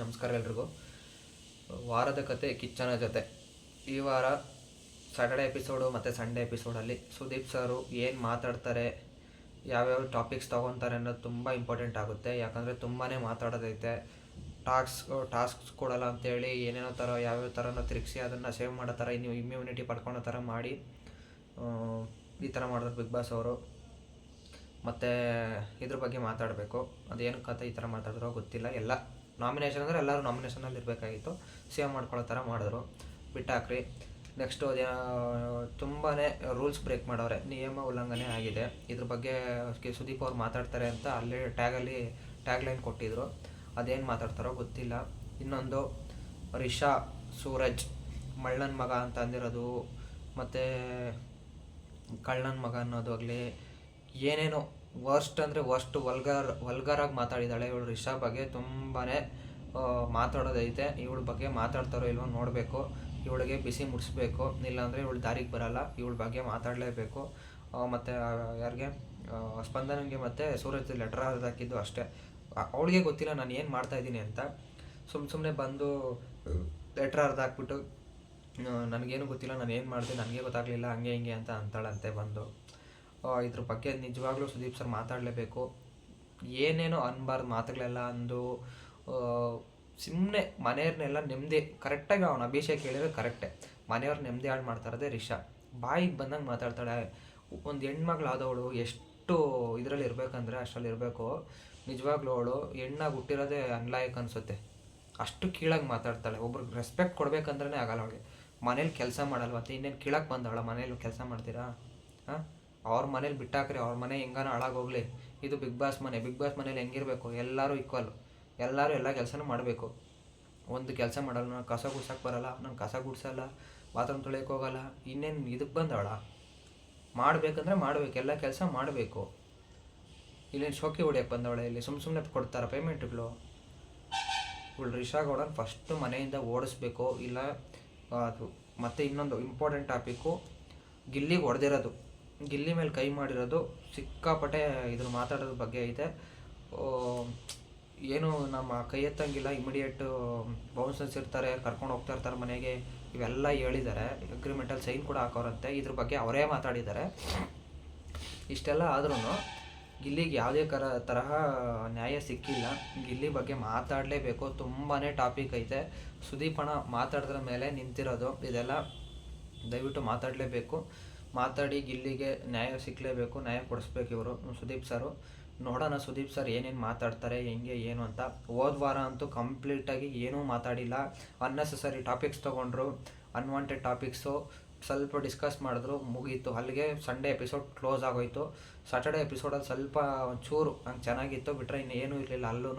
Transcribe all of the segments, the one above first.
ನಮಸ್ಕಾರ ಎಲ್ರಿಗೂ. ವಾರದ ಕತೆ ಕಿಚ್ಚನ ಜೊತೆ. ಈ ವಾರ ಸ್ಯಾಟರ್ಡೆ ಎಪಿಸೋಡು ಮತ್ತು ಸಂಡೇ ಎಪಿಸೋಡಲ್ಲಿ ಸುದೀಪ್ ಸರು ಏನು ಮಾತಾಡ್ತಾರೆ, ಯಾವ್ಯಾವ ಟಾಪಿಕ್ಸ್ ತೊಗೊತಾರೆ ಅನ್ನೋದು ತುಂಬ ಇಂಪಾರ್ಟೆಂಟ್ ಆಗುತ್ತೆ. ಯಾಕಂದರೆ ತುಂಬಾ ಮಾತಾಡೋದೈತೆ. ಟಾಸ್ಕ್ ಟಾಸ್ಕ್ಸ್ ಕೊಡಲ್ಲ ಅಂತೇಳಿ ಏನೇನೋ ಥರ ಯಾವ್ಯಾವ ಥರನೋ ತಿರುಗಿಸಿ ಅದನ್ನು ಸೇವ್ ಮಾಡೋ ಥರ ನೀವು ಇಮ್ಯುನಿಟಿ ಪಡ್ಕೊಳೋ ಥರ ಮಾಡಿ ಈ ಥರ ಮಾಡಿದ್ರು ಬಿಗ್ ಬಾಸ್ ಅವರು. ಮತ್ತು ಇದ್ರ ಬಗ್ಗೆ ಮಾತಾಡಬೇಕು. ಅದೇನು ಕತೆ ಈ ಥರ ಮಾತಾಡಿದ್ರೋ ಗೊತ್ತಿಲ್ಲ. ಎಲ್ಲ ನಾಮಿನೇಷನ್ ಅಂದರೆ ಎಲ್ಲರೂ ನಾಮಿನೇಷನಲ್ಲಿ ಇರಬೇಕಾಗಿತ್ತು. ಸೇವ್ ಮಾಡ್ಕೊಳ್ಳೋ ಥರ ಮಾಡಿದ್ರು. ಬಿಟ್ಟಾಕ್ರಿ. ನೆಕ್ಸ್ಟು ಅದೇ ತುಂಬಾ ರೂಲ್ಸ್ ಬ್ರೇಕ್ ಮಾಡವ್ರೆ ನಿಯಮ ಉಲ್ಲಂಘನೆ ಆಗಿದೆ. ಇದ್ರ ಬಗ್ಗೆ ಸುದೀಪ್ ಅವ್ರು ಮಾತಾಡ್ತಾರೆ ಅಂತ ಅಲ್ಲಿ ಟ್ಯಾಗಲ್ಲಿ ಟ್ಯಾಗ್ ಲೈನ್ ಕೊಟ್ಟಿದ್ರು. ಅದೇನು ಮಾತಾಡ್ತಾರೋ ಗೊತ್ತಿಲ್ಲ. ಇನ್ನೊಂದು, ರಿಷಾ, ಸೂರಜ್, ಮಳ್ಳನ ಮಗ ಅಂತ ಅಂದಿರೋದು. ಮತ್ತು ಕಳ್ಳನ ಮಗ ಅನ್ನೋದು ಆಗಲಿ ಏನೇನೋ ವರ್ಸ್ಟ್ ಅಂದರೆ ವರ್ಸ್ಟ್ ವಲ್ಗರ್ ವಲ್ಗರಾಗಿ ಮಾತಾಡಿದ್ದಾಳೆ. ಇವಳು ರಿಷಾ ಬಗ್ಗೆ ತುಂಬಾ ಮಾತಾಡೋದೈತೆ. ಇವಳ ಬಗ್ಗೆ ಮಾತಾಡ್ತಾರೋ ಇಲ್ವೋ ನೋಡಬೇಕು. ಇವಳಿಗೆ ಬಿಸಿ ಮುಡಿಸ್ಬೇಕು. ಇಲ್ಲಾಂದರೆ ಇವಳು ದಾರಿಗೆ ಬರಲ್ಲ. ಇವಳ ಬಗ್ಗೆ ಮಾತಾಡಲೇಬೇಕು. ಮತ್ತು ಯಾರಿಗೆ? ಸ್ಪಂದನಂಗೆ ಮತ್ತು ಸೂರಜ್ ಲೆಟರ್ ಹಾಕಿದ್ದು ಅಷ್ಟೇ. ಅವಳಿಗೆ ಗೊತ್ತಿಲ್ಲ ನಾನು ಏನು ಮಾಡ್ತಾಯಿದ್ದೀನಿ ಅಂತ. ಸುಮ್ಮ ಸುಮ್ಮನೆ ಬಂದು ಲೆಟ್ರ್ ಅರ್ಧ ಹಾಕ್ಬಿಟ್ಟು ನನಗೇನು ಗೊತ್ತಿಲ್ಲ, ನಾನು ಏನು ಮಾಡಿದೆ, ನನಗೆ ಗೊತ್ತಾಗಲಿಲ್ಲ, ಹಂಗೆ ಹಿಂಗೆ ಅಂತ ಅಂತಾಳಂತೆ ಬಂದು. ಇದ್ರ ಬಗ್ಗೆ ನಿಜವಾಗ್ಲೂ ಸುದೀಪ್ ಸರ್ ಮಾತಾಡಲೇಬೇಕು. ಏನೇನೋ ಅನ್ಬಾರ್ದು ಮಾತುಗಳೆಲ್ಲ ಅಂದು ಸುಮ್ಮನೆ ಮನೆಯವ್ರನ್ನೆಲ್ಲ ನೆಮ್ಮದಿ ಕರೆಕ್ಟಾಗಿ ಅವನು ಅಭಿಷೇಕ್ ಹೇಳಿದ್ರೆ ಕರೆಕ್ಟೇ. ಮನೆಯವ್ರ ನೆಮ್ಮದಿ ಹಾಳು ಮಾಡ್ತಾ ಇರೋದೇ ರಿಷಾ. ಬಾಯಿಗೆ ಬಂದಂಗೆ ಮಾತಾಡ್ತಾಳೆ. ಒಂದು ಹೆಣ್ಮಗಳಾದವಳು ಎಷ್ಟು ಇದರಲ್ಲಿ ಇರಬೇಕಂದ್ರೆ ಅಷ್ಟರಲ್ಲಿ ಇರಬೇಕು. ನಿಜವಾಗ್ಲೂ ಅವಳು ಹೆಣ್ಣಾಗಿ ಹುಟ್ಟಿರೋದೇ ಅನ್ಲಾಯಕ್ ಅನಿಸುತ್ತೆ. ಅಷ್ಟು ಕೀಳಾಗಿ ಮಾತಾಡ್ತಾಳೆ. ಒಬ್ರಿಗೆ ರೆಸ್ಪೆಕ್ಟ್ ಕೊಡ್ಬೇಕಂದ್ರೆ ಆಗಲ್ಲ ಅವಳಿಗೆ. ಮನೇಲಿ ಕೆಲಸ ಮಾಡಲ್ವ? ಮತ್ತೆ ಇನ್ನೇನು ಕೀಳಕ್ಕೆ ಬಂದವಳ ಮನೇಲಿ ಕೆಲಸ ಮಾಡ್ತೀರಾ? ಹಾಂ ಅವ್ರ ಮನೇಲಿ ಬಿಟ್ಟಾಕ್ರಿ, ಅವ್ರ ಮನೆ ಹೆಂಗಾನ ಹಾಳಾಗೋಗ್ಲಿ. ಇದು ಬಿಗ್ ಬಾಸ್ ಮನೆ, ಬಿಗ್ ಬಾಸ್ ಮನೇಲಿ ಹೆಂಗಿರಬೇಕು? ಎಲ್ಲರೂ ಈಕ್ವಲ್ ಎಲ್ಲರೂ ಎಲ್ಲ ಕೆಲಸನೂ ಮಾಡಬೇಕು. ಒಂದು ಕೆಲಸ ಮಾಡಲ್ಲ ನಾನು ಕಸ ಗುಡ್ಸಕ್ಕೆ ಬರಲ್ಲ ನಾನು ಕಸ ಗುಡ್ಸಲ್ಲ, ಬಾತ್ರೂಮ್ ತೊಳೆಯೋಕೆ ಹೋಗಲ್ಲ, ಇನ್ನೇನು ಇದಕ್ಕೆ ಬಂದವಳ? ಮಾಡಬೇಕಂದ್ರೆ ಮಾಡಬೇಕು, ಎಲ್ಲ ಕೆಲಸ ಮಾಡಬೇಕು. ಇಲ್ಲೇನು ಶೋಕಿ ಹೊಡಿಯಕ್ಕೆ ಬಂದವಳೆ ಇಲ್ಲಿ? ಸುಮ್ಮ ಸುಮ್ಮನೆ ಕೊಡ್ತಾರೆ ಪೇಮೆಂಟ್ಗಳು ಇವಳು ರಿಷಾ ಗೌಡನ್ ಫಸ್ಟು ಮನೆಯಿಂದ ಓಡಿಸ್ಬೇಕು, ಇಲ್ಲ, ಅದು ಮತ್ತು ಇನ್ನೊಂದು ಇಂಪಾರ್ಟೆಂಟ್ ಟಾಪಿಕ್ಕು ಗಿಲ್ಲಿಗೆ ಹೊಡೆದಿರೋದು. ಗಿಲ್ಲಿ ಮೇಲೆ ಕೈ ಮಾಡಿರೋದು ಸಿಕ್ಕಾಪಟ್ಟೆ ಇದ್ರ ಮಾತಾಡೋದ್ರ ಬಗ್ಗೆ ಐತೆ. ಏನು ನಮ್ಮ ಕೈ ಎತ್ತಂಗಿಲ್ಲ ಇಮಿಡಿಯೇಟು ಬೌನ್ಸರ್ಸ್ ಇರ್ತಾರೆ, ಕರ್ಕೊಂಡು ಹೋಗ್ತಾ ಇರ್ತಾರೆ ಮನೆಗೆ, ಇವೆಲ್ಲ ಹೇಳಿದ್ದಾರೆ ಅಗ್ರಿಮೆಂಟಲ್ಲಿ ಸೈನ್ ಕೂಡ ಹಾಕೋರಂತೆ ಇದ್ರ ಬಗ್ಗೆ ಅವರೇ ಮಾತಾಡಿದ್ದಾರೆ ಇಷ್ಟೆಲ್ಲ ಆದ್ರೂ ಗಿಲ್ಲಿಗೆ ಯಾವುದೇ ಕರ, ತರಹ ನ್ಯಾಯ ಸಿಕ್ಕಿಲ್ಲ. ಗಿಲ್ಲಿ ಬಗ್ಗೆ ಮಾತಾಡಲೇಬೇಕು. ತುಂಬಾ ಟಾಪಿಕ್ ಐತೆ. ಸುದೀಪಣ ಮಾತಾಡಿದ್ರ ಮೇಲೆ ನಿಂತಿರೋದು. ಇದೆಲ್ಲ ದಯವಿಟ್ಟು ಮಾತಾಡಲೇಬೇಕು. ಮಾತಾಡಿ ಗಿಲ್ಲಿಗೆ ನ್ಯಾಯ ಸಿಕ್ಕಲೇಬೇಕು ನ್ಯಾಯ ಕೊಡಿಸ್ಬೇಕು ಇವರು. ಸುದೀಪ್ ಸರು. ನೋಡೋಣ ಸುದೀಪ್ ಸರ್ ಏನೇನು ಮಾತಾಡ್ತಾರೆ, ಹೆಂಗೆ, ಏನು ಅಂತ. ಹೋದ ವಾರ ಅಂತೂ ಕಂಪ್ಲೀಟಾಗಿ ಏನೂ ಮಾತಾಡಿಲ್ಲ. ಅನ್ನೆಸೆಸರಿ ಟಾಪಿಕ್ಸ್ ತೊಗೊಂಡ್ರು ಅನ್ವಾಂಟೆಡ್ ಟಾಪಿಕ್ಸು ಸ್ವಲ್ಪ ಡಿಸ್ಕಸ್ ಮಾಡಿದ್ರು, ಮುಗೀತು. ಅಲ್ಲಿಗೆ ಸಂಡೇ ಎಪಿಸೋಡ್ ಕ್ಲೋಸ್ ಆಗೋಯ್ತು. ಸಾಟರ್ಡೆ ಎಪಿಸೋಡಲ್ಲಿ ಸ್ವಲ್ಪ ಒಂಚೂರು ಹಂಗೆ ಚೆನ್ನಾಗಿತ್ತು ಬಿಟ್ಟರೆ ಏನೂ ಇರಲಿಲ್ಲ ಅಲ್ಲೂ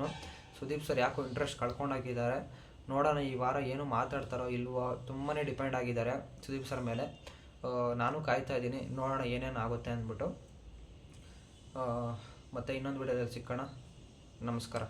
ಸುದೀಪ್ ಸರ್ ಯಾಕೋ ಇಂಟ್ರೆಸ್ಟ್ ಕಳ್ಕೊಂಡೋಗಿದ್ದಾರೆ. ನೋಡೋಣ ಈ ವಾರ ಏನು ಮಾತಾಡ್ತಾರೋ ಇಲ್ವೋ ತುಂಬಾ ಡಿಪೆಂಡ್ ಆಗಿದ್ದಾರೆ ಸುದೀಪ್ ಸರ್ ಮೇಲೆ. ನಾನು ಕಾಯ್ತಾ ಇದ್ದೀನಿ. ನೋಡೋಣ ಏನೇನು ಆಗುತ್ತೆ ಅಂದ್ಬಿಟ್ಟು. ಮತ್ತು ಇನ್ನೊಂದು ವಿಡಿಯೋದಲ್ಲಿ ಸಿಕ್ಕೋಣ. ನಮಸ್ಕಾರ.